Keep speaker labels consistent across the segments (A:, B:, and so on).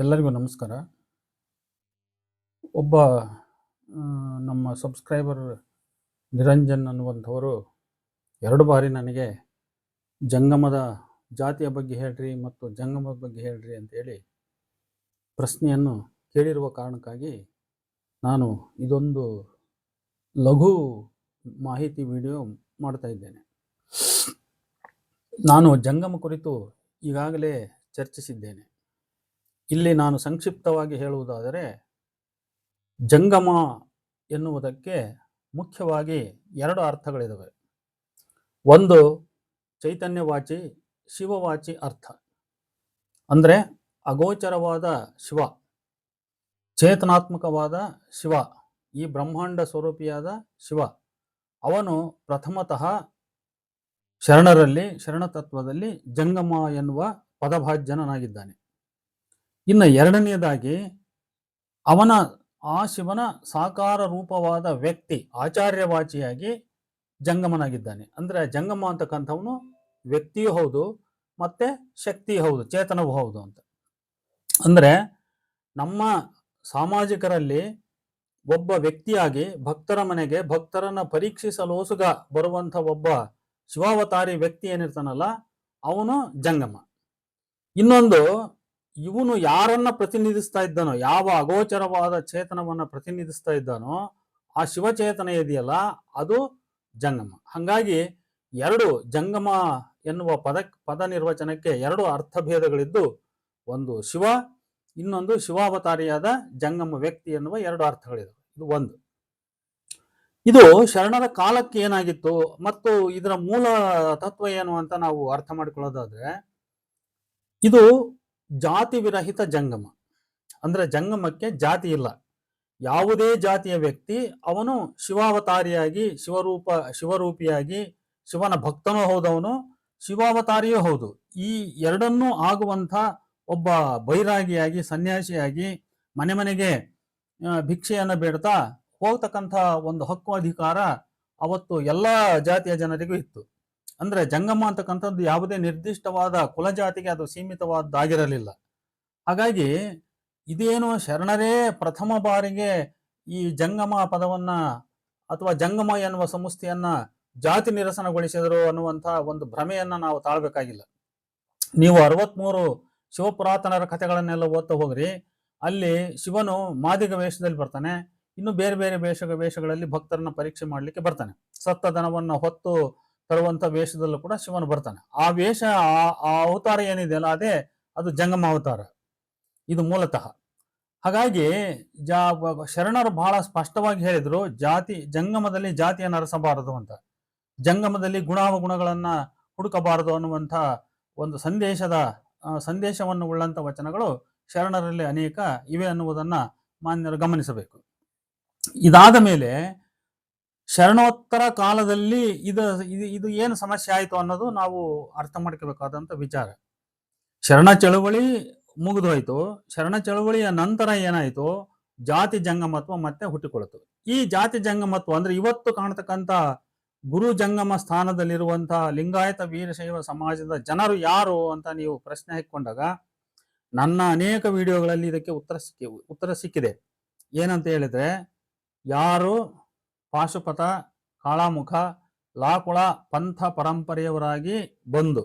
A: ಎಲ್ಲರಿಗೂ ನಮಸ್ಕಾರ. ಒಬ್ಬ ನಮ್ಮ ಸಬ್ಸ್ಕ್ರೈಬರ್ ನಿರಂಜನ್ ಅನ್ನುವಂಥವರು ಎರಡು ಬಾರಿ ನನಗೆ ಜಂಗಮದ ಜಾತಿಯ ಬಗ್ಗೆ ಹೇಳ್ರಿ ಮತ್ತು ಜಂಗಮದ ಬಗ್ಗೆ ಹೇಳ್ರಿ ಅಂತೇಳಿ ಪ್ರಶ್ನೆಯನ್ನು ಕೇಳಿರುವ ಕಾರಣಕ್ಕಾಗಿ ನಾನು ಇದೊಂದು ಲಘು ಮಾಹಿತಿ ವಿಡಿಯೋ ಮಾಡ್ತಾ ಇದ್ದೇನೆ. ನಾನು ಜಂಗಮ ಕುರಿತು ಈಗಾಗಲೇ ಚರ್ಚಿಸಿದ್ದೇನೆ. ಇಲ್ಲಿ ನಾನು ಸಂಕ್ಷಿಪ್ತವಾಗಿ ಹೇಳುವುದಾದರೆ, ಜಂಗಮ ಎನ್ನುವುದಕ್ಕೆ ಮುಖ್ಯವಾಗಿ ಎರಡು ಅರ್ಥಗಳಿದ್ದಾವೆ ಒಂದು, ಚೈತನ್ಯವಾಚಿ, ಶಿವವಾಚಿ ಅರ್ಥ. ಅಂದರೆ ಅಗೋಚರವಾದ ಶಿವ, ಚೇತನಾತ್ಮಕವಾದ ಶಿವ, ಈ ಬ್ರಹ್ಮಾಂಡ ಸ್ವರೂಪಿಯಾದ ಶಿವ. ಅವನು ಪ್ರಥಮತಃ ಶರಣರಲ್ಲಿ ಶರಣತತ್ವದಲ್ಲಿ ಜಂಗಮ ಎನ್ನುವ ಪದಭಾಜ್ಯನಾಗಿದ್ದಾನೆ ಇನ್ನು ಎರಡನೆಯದಾಗಿ ಅವನ, ಆ ಶಿವನ ಸಾಕಾರ ರೂಪವಾದ ವ್ಯಕ್ತಿ ಆಚಾರ್ಯವಾಚಿಯಾಗಿ ಜಂಗಮನಾಗಿದ್ದಾನೆ. ಅಂದರೆ ಜಂಗಮ ಅಂತಕ್ಕಂಥವನು ವ್ಯಕ್ತಿಯೂ ಹೌದು, ಮತ್ತೆ ಶಕ್ತಿ ಹೌದು, ಚೇತನವೂ ಹೌದು ಅಂತ. ಅಂದರೆ ನಮ್ಮ ಸಾಮಾಜಿಕರಲ್ಲಿ ಒಬ್ಬ ವ್ಯಕ್ತಿಯಾಗಿ ಭಕ್ತರ ಮನೆಗೆ ಭಕ್ತರನ್ನು ಪರೀಕ್ಷಿಸಲೋಸುಗ ಬರುವಂಥ ಒಬ್ಬ ಶಿವಾವತಾರಿ ವ್ಯಕ್ತಿ ಏನಿರ್ತಾನಲ್ಲ, ಅವನು ಜಂಗಮ. ಇನ್ನೊಂದು ಇವನು ಯಾರನ್ನ ಪ್ರತಿನಿಧಿಸ್ತಾ ಇದ್ದಾನೋ, ಯಾವ ಅಗೋಚರವಾದ ಚೇತನವನ್ನ ಪ್ರತಿನಿಧಿಸ್ತಾ ಇದ್ದಾನೋ, ಆ ಶಿವಚೇತನ ಇದೆಯಲ್ಲ, ಅದು ಜಂಗಮ. ಹಾಗಾಗಿ ಎರಡು ಜಂಗಮ ಎನ್ನುವ ಪದ ಪದ ನಿರ್ವಚನಕ್ಕೆ ಎರಡು ಅರ್ಥಭೇದಗಳಿದ್ದು, ಒಂದು ಶಿವ, ಇನ್ನೊಂದು ಶಿವಾವತಾರಿಯಾದ ಜಂಗಮ ವ್ಯಕ್ತಿ ಎನ್ನುವ ಎರಡು ಅರ್ಥಗಳಿವೆ ಇದು ಒಂದು. ಇದು ಶರಣರ ಕಾಲಕ್ಕೆ ಏನಾಗಿತ್ತು, ಮತ್ತು ಇದರ ಮೂಲ ತತ್ವ ಏನು ಅಂತ ನಾವು ಅರ್ಥ ಮಾಡಿಕೊಳ್ಳೋದಾದ್ರೆ, ಇದು ಜಾತಿ ವಿರಹಿತ ಜಂಗಮ. ಅಂದ್ರೆ ಜಂಗಮಕ್ಕೆ ಜಾತಿ ಇಲ್ಲ. ಯಾವುದೇ ಜಾತಿಯ ವ್ಯಕ್ತಿ ಅವನು ಶಿವಾವತಾರಿಯಾಗಿ, ಶಿವರೂಪ, ಶಿವರೂಪಿಯಾಗಿ, ಶಿವನ ಭಕ್ತನೂ ಹೌದವನು, ಶಿವಾವತಾರಿಯೂ ಹೌದು. ಈ ಎರಡನ್ನೂ ಆಗುವಂಥ ಒಬ್ಬ ಬೈರಾಗಿಯಾಗಿ, ಸನ್ಯಾಸಿಯಾಗಿ ಮನೆ ಮನೆಗೆ ಭಿಕ್ಷೆಯನ್ನು ಬೇಡ್ತಾ ಹೋಗ್ತಕ್ಕಂಥ ಒಂದು ಹಕ್ಕು ಅಧಿಕಾರ ಅವತ್ತು ಎಲ್ಲ ಜಾತಿಯ ಜನರಿಗೂ ಇತ್ತು. ಅಂದ್ರೆ ಜಂಗಮ ಅಂತಕ್ಕಂಥದ್ದು ಯಾವುದೇ ನಿರ್ದಿಷ್ಟವಾದ ಕುಲಜಾತಿಗೆ ಅದು ಸೀಮಿತವಾದ್ದಾಗಿರಲಿಲ್ಲ. ಹಾಗಾಗಿ ಇದೇನು ಶರಣರೇ ಪ್ರಥಮ ಬಾರಿಗೆ ಈ ಜಂಗಮ ಪದವನ್ನ ಅಥವಾ ಜಂಗಮ ಎನ್ನುವ ಸಂಸ್ಥೆಯನ್ನ ಜಾತಿ ನಿರಸನಗೊಳಿಸಿದರು ಅನ್ನುವಂತಹ ಒಂದು ಭ್ರಮೆಯನ್ನ ನಾವು ತಾಳ್ಬೇಕಾಗಿಲ್ಲ. ನೀವು ಅರವತ್ಮೂರು ಶಿವಪುರಾತನರ ಕಥೆಗಳನ್ನೆಲ್ಲ ಓದ್ತಾ ಹೋಗ್ರಿ, ಅಲ್ಲಿ ಶಿವನು ಮಾದಿಗ ವೇಷದಲ್ಲಿ ಬರ್ತಾನೆ, ಇನ್ನು ಬೇರೆ ಬೇರೆ ವೇಷ ವೇಷಗಳಲ್ಲಿ ಭಕ್ತರನ್ನ ಪರೀಕ್ಷೆ ಮಾಡಲಿಕ್ಕೆ ಬರ್ತಾನೆ. ಸತ್ತ ದನವನ್ನ ಹೊತ್ತು ತರುವಂತ ವೇಷದಲ್ಲೂ ಕೂಡ ಶಿವನು ಬರ್ತಾನೆ. ಆ ವೇಷ, ಆ- ಅವತಾರ ಏನಿದೆಯಲ್ಲ ಅದೇ, ಅದು ಜಂಗಮ ಅವತಾರ. ಇದು ಮೂಲತಃ. ಹಾಗಾಗಿ ಜಾ, ಶರಣರು ಬಹಳ ಸ್ಪಷ್ಟವಾಗಿ ಹೇಳಿದ್ರು, ಜಾತಿ, ಜಂಗಮದಲ್ಲಿ ಜಾತಿಯನ್ನು ಅರಸಬಾರದು ಅಂತ. ಜಂಗಮದಲ್ಲಿ ಗುಣಾವಗುಣಗಳನ್ನು ಹುಡುಕಬಾರದು ಅನ್ನುವಂಥ ಒಂದು ಸಂದೇಶದ ಸಂದೇಶವನ್ನು ಉಳ್ಳಂತ ವಚನಗಳು ಶರಣರಲ್ಲಿ ಅನೇಕ ಇವೆ ಅನ್ನುವುದನ್ನ ಮಾನ್ಯರು ಗಮನಿಸಬೇಕು. ಇದಾದ ಮೇಲೆ ಶರಣೋತ್ತರ ಕಾಲದಲ್ಲಿ ಇದು ಇದು ಏನು ಸಮಸ್ಯೆ ಆಯಿತು ಅನ್ನೋದು ನಾವು ಅರ್ಥ ಮಾಡ್ಕೋಬೇಕಾದಂಥ ವಿಚಾರ. ಶರಣ ಚಳವಳಿ ಮುಗಿದು ಹೋಯಿತು ಶರಣ ಚಳವಳಿಯ ನಂತರ ಏನಾಯಿತು? ಜಾತಿ ಜಂಗಮತ್ವ ಮತ್ತೆ ಹುಟ್ಟಿಕೊಳ್ತು ಈ ಜಾತಿ ಜಂಗಮತ್ವ ಅಂದ್ರೆ ಇವತ್ತು ಕಾಣತಕ್ಕಂಥ ಗುರು ಜಂಗಮ ಸ್ಥಾನದಲ್ಲಿರುವಂತಹ ಲಿಂಗಾಯತ ವೀರಶೈವ ಸಮಾಜದ ಜನರು ಯಾರು ಅಂತ ನೀವು ಪ್ರಶ್ನೆ ಹಾಕಿಕೊಂಡಾಗ, ನನ್ನ ಅನೇಕ ವಿಡಿಯೋಗಳಲ್ಲಿ ಇದಕ್ಕೆ ಉತ್ತರ ಸಿಕ್ಕಿ ಉತ್ತರ ಸಿಕ್ಕಿದೆ. ಏನಂತ ಹೇಳಿದ್ರೆ, ಯಾರು ಪಾಶುಪತ, ಕಾಳಾಮುಖ, ಲಾಕುಳ, ಪಂಥ ಪರಂಪರೆಯವರಾಗಿ ಬಂದು.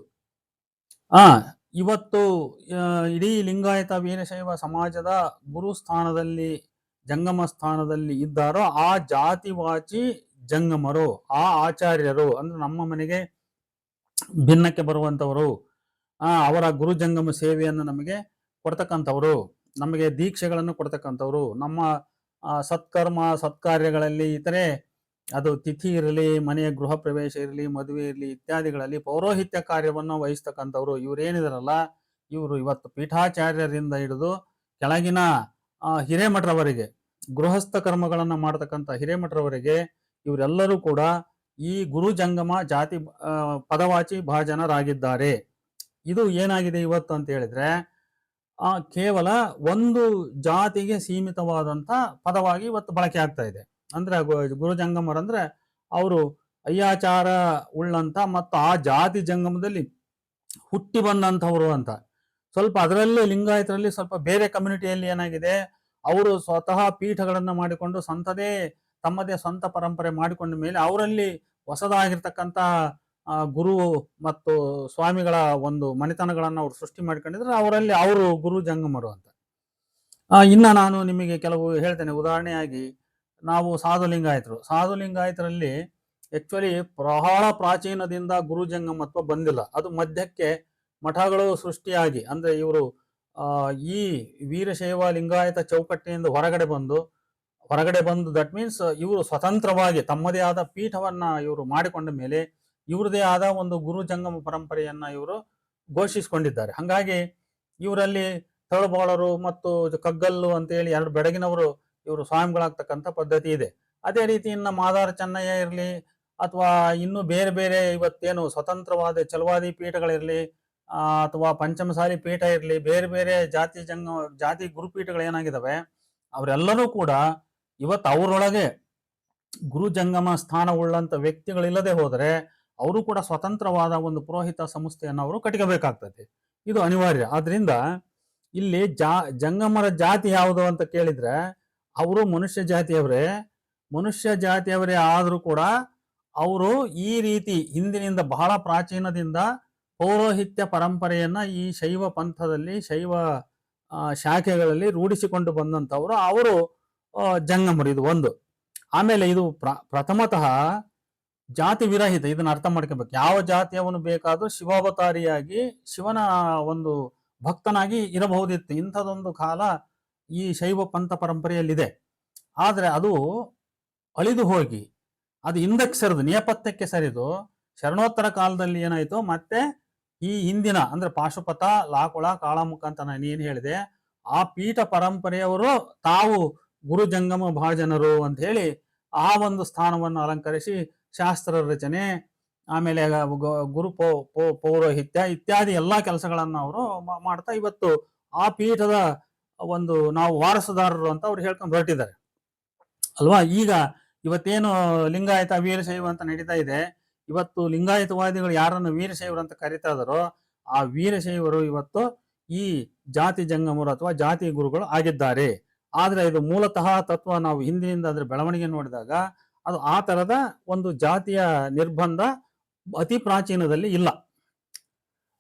A: ಆ, ಇವತ್ತು ಇಡೀ ಲಿಂಗಾಯತ ವೀರಶೈವ ಸಮಾಜದ ಗುರು ಸ್ಥಾನದಲ್ಲಿ, ಜಂಗಮ ಸ್ಥಾನದಲ್ಲಿ ಇದ್ದಾರೋ ಆ ಜಾತಿವಾಚಿ ಜಂಗಮರು, ಆ ಆಚಾರ್ಯರು, ಅಂದ್ರೆ ನಮ್ಮ ಮನೆಗೆ ಭಿನ್ನಕ್ಕೆ ಬರುವಂತವರು ಆ, ಅವರ ಗುರು ಜಂಗಮ ಸೇವೆಯನ್ನು ನಮಗೆ ಕೊಡ್ತಕ್ಕಂಥವ್ರು, ನಮಗೆ ದೀಕ್ಷೆಗಳನ್ನು ಕೊಡ್ತಕ್ಕಂಥವ್ರು, ನಮ್ಮ ಸತ್ಕರ್ಮ, ಸತ್ಕಾರ್ಯಗಳಲ್ಲಿ ಇತರೆ, ಅದು ತಿಥಿ ಇರಲಿ ಮನೆಯ ಗೃಹ ಪ್ರವೇಶ ಇರಲಿ, ಮದುವೆ ಇರಲಿ ಇತ್ಯಾದಿಗಳಲ್ಲಿ ಪೌರೋಹಿತ್ಯ ಕಾರ್ಯವನ್ನು ವಹಿಸ್ತಕ್ಕಂಥವ್ರು ಇವರೇನಿದಾರಲ್ಲ, ಇವರು ಇವತ್ತು ಪೀಠಾಚಾರ್ಯರಿಂದ ಹಿಡಿದು ಕೆಳಗಿನ ಹಿರೇಮಠರವರಿಗೆ, ಗೃಹಸ್ಥ ಕರ್ಮಗಳನ್ನು ಮಾಡತಕ್ಕಂಥ ಹಿರೇಮಠರವರಿಗೆ ಇವರೆಲ್ಲರೂ ಕೂಡ ಈ ಗುರು ಜಂಗಮ ಜಾತಿ ಪದವಾಚಿ ಭಾಜನರಾಗಿದ್ದಾರೆ. ಇದು ಏನಾಗಿದೆ ಇವತ್ತು ಅಂತ ಹೇಳಿದ್ರೆ ಆ ಕೇವಲ ಒಂದು ಜಾತಿಗೆ ಸೀಮಿತವಾದಂತ ಪದವಾಗಿ ಇವತ್ತು ಬಳಕೆ ಆಗ್ತಾ ಇದೆ. ಅಂದ್ರೆ ಗುರು ಜಂಗಮರಂದ್ರೆ ಅವರು ಅಯ್ಯಾಚಾರ ಉಳ್ಳಂತ ಮತ್ತು ಆ ಜಾತಿ ಜಂಗಮದಲ್ಲಿ ಹುಟ್ಟಿ ಬಂದಂಥವ್ರು ಅಂತ. ಸ್ವಲ್ಪ ಅದರಲ್ಲಿ ಲಿಂಗಾಯತರಲ್ಲಿ ಸ್ವಲ್ಪ ಬೇರೆ ಕಮ್ಯುನಿಟಿಯಲ್ಲಿ ಏನಾಗಿದೆ, ಅವರು ಸ್ವತಃ ಪೀಠಗಳನ್ನು ಮಾಡಿಕೊಂಡು ಸ್ವಂತದೇ ತಮ್ಮದೇ ಸ್ವಂತ ಪರಂಪರೆ ಮಾಡಿಕೊಂಡ ಮೇಲೆ ಅವರಲ್ಲಿ ಹೊಸದಾಗಿರ್ತಕ್ಕಂಥ ಗುರು ಮತ್ತು ಸ್ವಾಮಿಗಳ ಒಂದು ಮನೆತನಗಳನ್ನು ಅವರು ಸೃಷ್ಟಿ ಮಾಡ್ಕೊಂಡಿದ್ರೆ ಅವರಲ್ಲಿ ಅವರು ಗುರು ಜಂಗಮರು ಅಂತ. ಇನ್ನು ನಾನು ನಿಮಗೆ ಕೆಲವು ಹೇಳ್ತೇನೆ. ಉದಾಹರಣೆಯಾಗಿ ನಾವು ಸಾಧು ಲಿಂಗಾಯತರು ಸಾಧು ಲಿಂಗಾಯತರಲ್ಲಿ ಆಕ್ಚುಲಿ ಬಹಳ ಪ್ರಾಚೀನದಿಂದ ಗುರು ಜಂಗಮತ್ವ ಬಂದಿಲ್ಲ. ಅದು ಮಧ್ಯಕ್ಕೆ ಮಠಗಳು ಸೃಷ್ಟಿಯಾಗಿ, ಅಂದ್ರೆ ಇವರು ಈ ವೀರಶೈವ ಲಿಂಗಾಯತ ಚೌಕಟ್ಟಿನಿಂದ ಹೊರಗಡೆ ಬಂದು ಹೊರಗಡೆ ಬಂದು ದಟ್ ಮೀನ್ಸ್ ಇವರು ಸ್ವತಂತ್ರವಾಗಿ ತಮ್ಮದೇ ಆದ ಪೀಠವನ್ನ ಇವರು ಮಾಡಿಕೊಂಡ ಮೇಲೆ ಇವ್ರದೇ ಆದ ಒಂದು ಗುರು ಜಂಗಮ ಪರಂಪರೆಯನ್ನ ಇವರು ಘೋಷಿಸಿಕೊಂಡಿದ್ದಾರೆ. ಹಾಗಾಗಿ ಇವರಲ್ಲಿ ತಳಬಾಳರು ಮತ್ತು ಕಗ್ಗಲ್ಲು ಅಂತ ಹೇಳಿ ಎರಡು ಬೆಡಗಿನವರು ಇವರು ಸ್ವಾಮಿಗಳಾಗ್ತಕ್ಕಂಥ ಪದ್ಧತಿ ಇದೆ. ಅದೇ ರೀತಿ ಇನ್ನು ಮಾದಾರ ಚೆನ್ನಯ್ಯ ಇರಲಿ ಅಥವಾ ಇನ್ನು ಬೇರೆ ಬೇರೆ ಇವತ್ತೇನು ಸ್ವತಂತ್ರವಾದ ಚಲವಾದಿ ಪೀಠಗಳಿರಲಿ ಅಥವಾ ಪಂಚಮಸಾಲಿ ಪೀಠ ಇರಲಿ, ಬೇರೆ ಬೇರೆ ಜಾತಿ ಜಂಗ, ಜಾತಿ ಗುರುಪೀಠಗಳು ಏನಾಗಿದ್ದಾವೆ ಅವರೆಲ್ಲರೂ ಕೂಡ ಇವತ್ತು ಅವರೊಳಗೆ ಗುರು ಜಂಗಮ ಸ್ಥಾನ ಉಳ್ಳಂತ ವ್ಯಕ್ತಿಗಳಿಲ್ಲದೆ ಹೋದರೆ ಅವರು ಕೂಡ ಸ್ವತಂತ್ರವಾದ ಒಂದು ಪುರೋಹಿತ ಸಂಸ್ಥೆಯನ್ನು ಅವರು ಕಟ್ಕೋಬೇಕಾಗ್ತದೆ ಇದು ಅನಿವಾರ್ಯ. ಆದ್ರಿಂದ ಇಲ್ಲಿ ಜಾ, ಜಂಗಮರ ಜಾತಿ ಯಾವುದು ಅಂತ ಕೇಳಿದ್ರೆ ಅವರು ಮನುಷ್ಯ ಜಾತಿಯವರೇ. ಮನುಷ್ಯ ಜಾತಿಯವರೇ ಆದರೂ ಕೂಡ ಅವರು ಈ ರೀತಿ ಹಿಂದಿನಿಂದ ಬಹಳ ಪ್ರಾಚೀನದಿಂದ ಪೌರೋಹಿತ್ಯ ಪರಂಪರೆಯನ್ನ ಈ ಶೈವ ಪಂಥದಲ್ಲಿ, ಶೈವ ಶಾಖೆಗಳಲ್ಲಿ ರೂಢಿಸಿಕೊಂಡು ಬಂದಂಥವರು ಅವರು ಜಂಗಮರು. ಇದು ಒಂದು. ಆಮೇಲೆ ಇದು ಪ್ರ, ಪ್ರಥಮತಃ ಜಾತಿ ವಿರಹಿತ, ಇದನ್ನ ಅರ್ಥ ಮಾಡ್ಕೋಬೇಕು. ಯಾವ ಜಾತಿಯವನು ಬೇಕಾದ್ರೂ ಶಿವಾವತಾರಿಯಾಗಿ ಶಿವನ ಒಂದು ಭಕ್ತನಾಗಿ ಇರಬಹುದಿತ್ತು. ಇಂಥದೊಂದು ಕಾಲ ಈ ಶೈವ ಪಂಥ ಪರಂಪರೆಯಲ್ಲಿದೆ. ಆದರೆ ಅದು ಅಳಿದು ಹೋಗಿ, ಅದು ಹಿಂದಕ್ಕೆ ಸರಿದು, ನೇಪಥ್ಯಕ್ಕೆ ಸರಿದು, ಶರಣೋತ್ತರ ಕಾಲದಲ್ಲಿ ಏನಾಯಿತು, ಮತ್ತೆ ಈ ಹಿಂದಿನ, ಅಂದ್ರೆ ಪಾಶುಪತ, ಲಾಕುಳ ಕಾಳಾಮುಖ ಅಂತ ನಾನು ಏನು ಹೇಳಿದೆ, ಆ ಪೀಠ ಪರಂಪರೆಯವರು ತಾವು ಗುರು ಜಂಗಮ ಭಾಜನರು ಅಂತ ಹೇಳಿ ಆ ಒಂದು ಸ್ಥಾನವನ್ನು ಅಲಂಕರಿಸಿ ಶಾಸ್ತ್ರ ರಚನೆ, ಆಮೇಲೆ ಗುರು ಪೌ- ಪೌರೋಹಿತ್ಯ ಇತ್ಯಾದಿ ಎಲ್ಲಾ ಕೆಲಸಗಳನ್ನು ಅವರು ಮಾಡ್ತಾ ಇವತ್ತು ಆ ಪೀಠದ ಒಂದು ನಾವು ವಾರಸುದಾರರು ಅಂತ ಅವ್ರು ಹೇಳ್ಕೊಂಡು ಹೊರಟಿದ್ದಾರೆ. ಅಲ್ವಾ? ಈಗ ಇವತ್ತೇನು ಲಿಂಗಾಯತ ವೀರಶೈವ ಅಂತ ನಡೀತಾ ಇದೆ. ಇವತ್ತು ಲಿಂಗಾಯತವಾದಿಗಳು ಯಾರನ್ನು ವೀರಶೈವರು ಅಂತ ಕರಿತಾ ಇದಾರೋ ಆ ವೀರಶೈವರು ಇವತ್ತು ಈ ಜಾತಿ ಜಂಗಮರು ಅಥವಾ ಜಾತಿ ಗುರುಗಳು ಆಗಿದ್ದಾರೆ. ಆದ್ರೆ ಇದು ಮೂಲತಃ ತತ್ವ ನಾವು ಹಿಂದಿನಿಂದ ಅದರ ಬೆಳವಣಿಗೆ ನೋಡಿದಾಗ ಅದು ಆ ತರದ ಒಂದು ಜಾತಿಯ ನಿರ್ಬಂಧ ಅತಿ ಪ್ರಾಚೀನದಲ್ಲಿ ಇಲ್ಲ.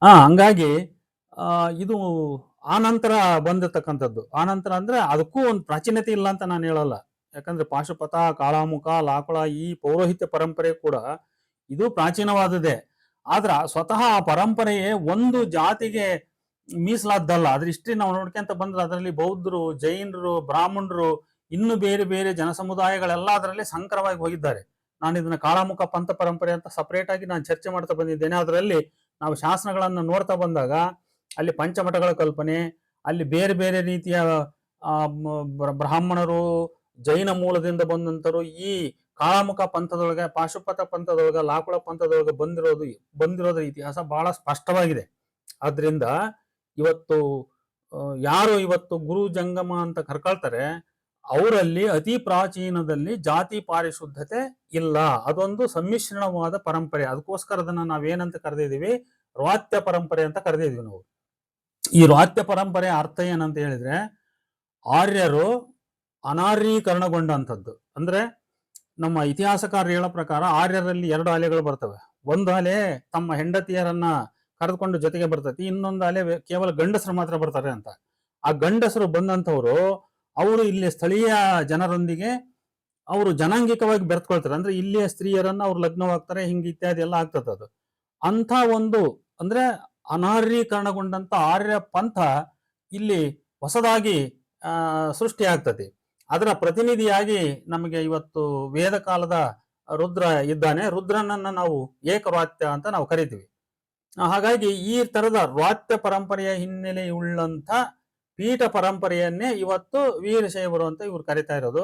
A: ಆ, ಹಂಗಾಗಿ ಇದು ಆ ನಂತರ ಬಂದಿರತಕ್ಕಂಥದ್ದು. ನಂತರ ಅಂದ್ರೆ ಅದಕ್ಕೂ ಒಂದು ಪ್ರಾಚೀನತೆ ಇಲ್ಲ ಅಂತ ನಾನು ಹೇಳಲ್ಲ. ಯಾಕಂದ್ರೆ ಪಾಶುಪತ, ಕಾಳಾಮುಖ, ಲಾಕುಳ ಈ ಪೌರೋಹಿತ್ಯ ಪರಂಪರೆ ಕೂಡ ಇದು ಪ್ರಾಚೀನವಾದದೇ ಆದ್ರೆ ಸ್ವತಃ ಆ ಪರಂಪರೆಯೇ ಒಂದು ಜಾತಿಗೆ ಮೀಸಲಾದ್ದಲ್ಲ. ಅದ್ರ ಹಿಸ್ಟ್ರಿ ನಾವು ನೋಡ್ಕೊಂತ ಬಂದ್ರೆ ಅದರಲ್ಲಿ ಬೌದ್ಧರು, ಜೈನರು, ಬ್ರಾಹ್ಮಣರು ಇನ್ನು ಬೇರೆ ಬೇರೆ ಜನ ಸಮುದಾಯಗಳೆಲ್ಲ ಅದರಲ್ಲಿ ಸಂಕರವಾಗಿ ಹೋಗಿದ್ದಾರೆ. ನಾನು ಇದನ್ನ ಕಾಳಾಮುಖ ಪಂಥ ಪರಂಪರೆ ಅಂತ ಸಪರೇಟ್ ಆಗಿ ನಾನು ಚರ್ಚೆ ಮಾಡ್ತಾ ಬಂದಿದ್ದೇನೆ. ಅದರಲ್ಲಿ ನಾವು ಶಾಸನಗಳನ್ನು ನೋಡ್ತಾ ಬಂದಾಗ ಅಲ್ಲಿ ಪಂಚಮಠಗಳ ಕಲ್ಪನೆ, ಅಲ್ಲಿ ಬೇರೆ ಬೇರೆ ರೀತಿಯ ಬ್ರಾಹ್ಮಣರು, ಜೈನ ಮೂಲದಿಂದ ಬಂದಂತರು ಈ ಕಾಳಾಮುಖ ಪಂಥದೊಳಗೆ, ಪಾಶುಪತ ಪಂಥದೊಳಗೆ, ಲಾಕುಳ ಪಂಥದೊಳಗೆ ಬಂದಿರೋದು, ಬಂದಿರೋದ್ರ ಇತಿಹಾಸ ಬಹಳ ಸ್ಪಷ್ಟವಾಗಿದೆ. ಆದ್ರಿಂದ ಇವತ್ತು ಯಾರು ಇವತ್ತು ಗುರು ಜಂಗಮ ಅಂತ ಕರ್ಕೊಳ್ತಾರೆ ಅವರಲ್ಲಿ ಅತಿ ಪ್ರಾಚೀನದಲ್ಲಿ ಜಾತಿ ಪಾರಿಶುದ್ಧತೆ ಇಲ್ಲ. ಅದೊಂದು ಸಮ್ಮಿಶ್ರಣವಾದ ಪರಂಪರೆ. ಅದಕ್ಕೋಸ್ಕರ ಅದನ್ನ ನಾವೇನಂತ ಕರೆದಿದ್ದೀವಿ? ರಾತ್ಯ ಪರಂಪರೆ ಅಂತ ಕರೆದಿದ್ವಿ ನಾವು. ಈ ರಾತ್ಯ ಪರಂಪರೆ ಅರ್ಥ ಏನಂತ ಹೇಳಿದ್ರೆ, ಆರ್ಯರು ಅನಾರ್ಯೀಕರಣಗೊಂಡಂಥದ್ದು ಅಂದ್ರೆ ನಮ್ಮ ಇತಿಹಾಸಕಾರರು ಹೇಳೋ ಪ್ರಕಾರ ಆರ್ಯರಲ್ಲಿ ಎರಡು ಅಲೆಗಳು ಬರ್ತವೆ. ಒಂದು ಅಲೆ ತಮ್ಮ ಹೆಂಡತಿಯರನ್ನ ಕರೆದುಕೊಂಡು ಜೊತೆಗೆ ಬರ್ತೈತಿ. ಇನ್ನೊಂದು ಅಲೆ ಕೇವಲ ಗಂಡಸರು ಮಾತ್ರ ಬರ್ತಾರೆ ಅಂತ. ಆ ಗಂಡಸರು ಬಂದಂಥವ್ರು ಅವರು ಇಲ್ಲಿ ಸ್ಥಳೀಯ ಜನರೊಂದಿಗೆ ಅವರು ಜನಾಂಗಿಕವಾಗಿ ಬೆರೆತ್ಕೊಳ್ತಾರೆ. ಅಂದ್ರೆ ಇಲ್ಲಿಯ ಸ್ತ್ರೀಯರನ್ನ ಅವ್ರು ಲಗ್ನವಾಗ್ತಾರೆ, ಹಿಂಗೆ ಇತ್ಯಾದಿ ಎಲ್ಲ ಆಗ್ತದೆ ಅದು. ಅಂಥ ಒಂದು, ಅಂದ್ರೆ ಅನಾರ್ಯೀಕರಣಗೊಂಡಂತ ಆರ್ಯ ಪಂಥ ಇಲ್ಲಿ ಹೊಸದಾಗಿ ಸೃಷ್ಟಿ ಆಗ್ತದೆ ಅದರ ಪ್ರತಿನಿಧಿಯಾಗಿ ನಮಗೆ ಇವತ್ತು ವೇದ ಕಾಲದ ರುದ್ರ ಇದ್ದಾನೆ. ರುದ್ರನನ್ನ ನಾವು ಏಕವಾತ್ಯ ಅಂತ ನಾವು ಕರಿತೀವಿ. ಹಾಗಾಗಿ ಈ ತರದ ರಾತ್ಯ ಪರಂಪರೆಯ ಹಿನ್ನೆಲೆ ಉಳ್ಳಂತ ಪೀಠ ಪರಂಪರೆಯನ್ನೇ ಇವತ್ತು ವೀರಶೈವರು ಅಂತ ಇವ್ರು ಕರಿತಾ ಇರೋದು.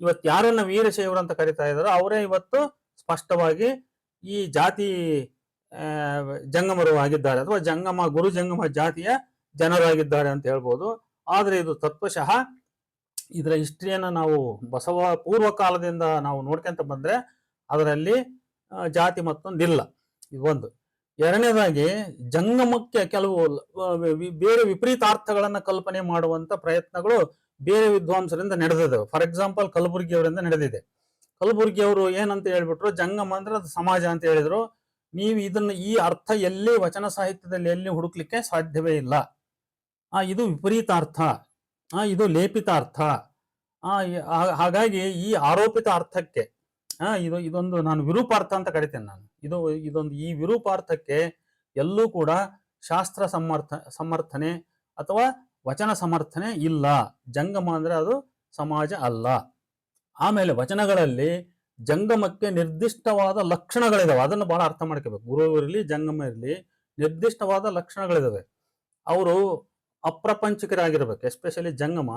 A: ಇವತ್ತು ಯಾರನ್ನ ವೀರಶೈವರು ಅಂತ ಕರಿತಾ ಇದ್ದಾರೋ ಅವರೇ ಇವತ್ತು ಸ್ಪಷ್ಟವಾಗಿ ಈ ಜಾತಿ ಜಂಗಮರು ಆಗಿದ್ದಾರೆ ಅಥವಾ ಜಂಗಮ, ಗುರು ಜಂಗಮ ಜಾತಿಯ ಜನರಾಗಿದ್ದಾರೆ ಅಂತ ಹೇಳ್ಬೋದು. ಆದರೆ ಇದು ತತ್ವಶಃ ಇದರ ಹಿಸ್ಟ್ರಿಯನ್ನು ನಾವು ಬಸವ ಪೂರ್ವ ಕಾಲದಿಂದ ನಾವು ನೋಡ್ಕೊಂತ ಬಂದ್ರೆ ಅದರಲ್ಲಿ ಜಾತಿ ಮತ್ತೊಂದಿಲ್ಲ. ಇದು ಒಂದು. ಎರಡನೇದಾಗಿ ಜಂಗಮಕ್ಕೆ ಕೆಲವು ಬೇರೆ ವಿಪರೀತಾರ್ಥಗಳನ್ನು ಕಲ್ಪನೆ ಮಾಡುವಂತ ಪ್ರಯತ್ನಗಳು ಬೇರೆ ವಿದ್ವಾಂಸರಿಂದ ನಡೆದಿದೆ ಫಾರ್ ಎಕ್ಸಾಂಪಲ್ ಕಲಬುರ್ಗಿ ಅವರಿಂದ ನಡೆದಿದೆ. ಕಲಬುರ್ಗಿ ಅವರು ಏನಂತ ಹೇಳ್ಬಿಟ್ರು, ಜಂಗಮ ಅಂದ್ರೆ ಅದು ಸಮಾಜ ಅಂತ ಹೇಳಿದ್ರು. ನೀವು ಇದನ್ನ ಈ ಅರ್ಥ ಎಲ್ಲಿ, ವಚನ ಸಾಹಿತ್ಯದಲ್ಲಿ ಎಲ್ಲಿ ಹುಡುಕ್ಲಿಕ್ಕೆ ಸಾಧ್ಯವೇ ಇಲ್ಲ. ಆ, ಇದು ವಿಪರೀತಾರ್ಥ. ಆ, ಇದು ಲೇಪಿತಾರ್ಥ. ಆ, ಹಾಗಾಗಿ ಈ ಆರೋಪಿತ ಅರ್ಥಕ್ಕೆ ಇದು ಇದೊಂದು ನಾನು ವಿರೂಪಾರ್ಥ ಅಂತ ಕರಿತೇನೆ ನಾನು. ಇದು, ಇದೊಂದು ಈ ವಿರೂಪಾರ್ಥಕ್ಕೆ ಎಲ್ಲೂ ಕೂಡ ಶಾಸ್ತ್ರ ಸಮರ್ಥ, ಸಮರ್ಥನೆ ಅಥವಾ ವಚನ ಸಮರ್ಥನೆ ಇಲ್ಲ. ಜಂಗಮ ಅಂದ್ರೆ ಅದು ಸಮಾಜ ಅಲ್ಲ. ಆಮೇಲೆ ವಚನಗಳಲ್ಲಿ ಜಂಗಮಕ್ಕೆ ನಿರ್ದಿಷ್ಟವಾದ ಲಕ್ಷಣಗಳಿದಾವೆ. ಅದನ್ನು ಬಹಳ ಅರ್ಥ ಮಾಡ್ಕೋಬೇಕು. ಗುರು ಇರಲಿ, ಜಂಗಮ ಇರಲಿ, ನಿರ್ದಿಷ್ಟವಾದ ಲಕ್ಷಣಗಳಿದಾವೆ. ಅವರು ಅಪ್ರಪಂಚಿಕರಾಗಿರ್ಬೇಕು. ಎಸ್ಪೆಷಲಿ ಜಂಗಮ,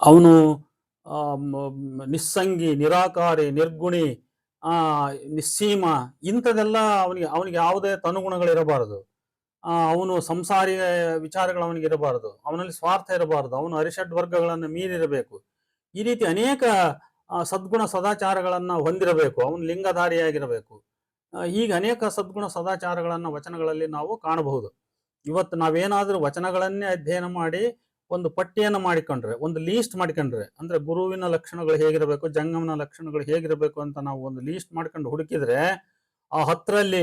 A: ಅವನು ನಿಸ್ಸಂಗಿ, ನಿರಾಕಾರಿ, ನಿರ್ಗುಣಿ, ಆ, ನಿಸ್ಸೀಮ ಇಂಥದೆಲ್ಲ ಅವನಿಗೆ ಅವನಿಗೆ ಯಾವುದೇ ತನುಗುಣಗಳಿರಬಾರದು. ಅವನು ಸಂಸಾರಿ ವಿಚಾರಗಳು ಅವನಿಗೆ ಇರಬಾರದು. ಅವನಲ್ಲಿ ಸ್ವಾರ್ಥ ಇರಬಾರದು. ಅವನು ಅರಿಷಡ್ ವರ್ಗಗಳನ್ನು ಮೀರಿರಬೇಕು. ಈ ರೀತಿ ಅನೇಕ ಸದ್ಗುಣ ಸದಾಚಾರಗಳನ್ನು ಹೊಂದಿರಬೇಕು. ಅವನು ಲಿಂಗಧಾರಿಯಾಗಿರಬೇಕು. ಈಗ ಅನೇಕ ಸದ್ಗುಣ ಸದಾಚಾರಗಳನ್ನು ವಚನಗಳಲ್ಲಿ ನಾವು ಕಾಣಬಹುದು. ಇವತ್ತು ನಾವೇನಾದರೂ ವಚನಗಳನ್ನೇ ಅಧ್ಯಯನ ಮಾಡಿ ಒಂದು ಪಟ್ಟಿಯನ್ನು ಮಾಡಿಕೊಂಡ್ರೆ, ಒಂದು ಲೀಸ್ಟ್ ಮಾಡಿಕೊಂಡ್ರೆ, ಅಂದ್ರೆ ಗುರುವಿನ ಲಕ್ಷಣಗಳು ಹೇಗಿರಬೇಕು, ಜಂಗಮನ ಲಕ್ಷಣಗಳು ಹೇಗಿರಬೇಕು ಅಂತ ನಾವು ಒಂದು ಲೀಸ್ಟ್ ಮಾಡ್ಕೊಂಡು ಹುಡುಕಿದ್ರೆ, ಆ ಹತ್ತರಲ್ಲಿ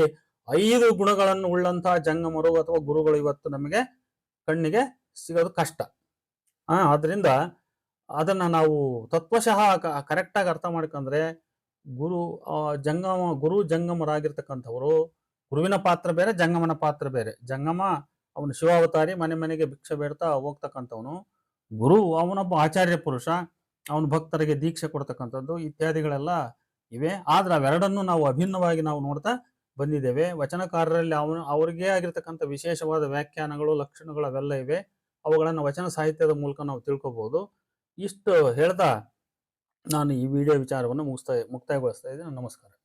A: ಐದು ಗುಣಗಳನ್ನು ಉಳ್ಳಂತಹ ಜಂಗಮರು ಅಥವಾ ಗುರುಗಳು ಇವತ್ತು ನಮಗೆ ಕಣ್ಣಿಗೆ ಸಿಗೋದು ಕಷ್ಟ. ಆ, ಆದ್ರಿಂದ ಅದನ್ನ ನಾವು ತತ್ವಶಃ ಕರೆಕ್ಟಾಗಿ ಅರ್ಥ ಮಾಡ್ಕೊಂಡ್ರೆ, ಗುರು ಜಂಗಮ, ಗುರು ಜಂಗಮರಾಗಿರ್ತಕ್ಕಂಥವರು, ಗುರುವಿನ ಪಾತ್ರ ಬೇರೆ, ಜಂಗಮನ ಪಾತ್ರ ಬೇರೆ. ಜಂಗಮ ಅವನು ಶಿವಾವತಾರಿ, ಮನೆ ಮನೆಗೆ ಭಿಕ್ಷೆ ಬೇಡ್ತಾ ಹೋಗ್ತಕ್ಕಂಥವನು. ಗುರು, ಅವನೊಬ್ಬ ಆಚಾರ್ಯ ಪುರುಷ, ಅವನ ಭಕ್ತರಿಗೆ ದೀಕ್ಷೆ ಕೊಡ್ತಕ್ಕಂಥದ್ದು, ಇತ್ಯಾದಿಗಳೆಲ್ಲ ಇವೆ. ಆದ್ರೆ ಅವೆರಡನ್ನು ನಾವು ಅಭಿನ್ನವಾಗಿ ನಾವು ನೋಡ್ತಾ ಬಂದಿದ್ದೇವೆ. ವಚನಕಾರರಲ್ಲಿ ಅವನು, ಅವ್ರಿಗೆ ಆಗಿರ್ತಕ್ಕಂಥ ವಿಶೇಷವಾದ ವ್ಯಾಖ್ಯಾನಗಳು, ಲಕ್ಷಣಗಳು ಅವೆಲ್ಲ ಇವೆ. ಅವುಗಳನ್ನು ವಚನ ಸಾಹಿತ್ಯದ ಮೂಲಕ ನಾವು ತಿಳ್ಕೊಬಹುದು ಇಷ್ಟು ಹೇಳ್ತಾ ನಾನು ಈ ವಿಡಿಯೋ ವಿಚಾರವನ್ನು ಮುಗಿಸ್ತಾ, ಮುಕ್ತಾಯಗೊಳಿಸ್ತಾ ಇದ್ದೀನಿ. ನಮಸ್ಕಾರ.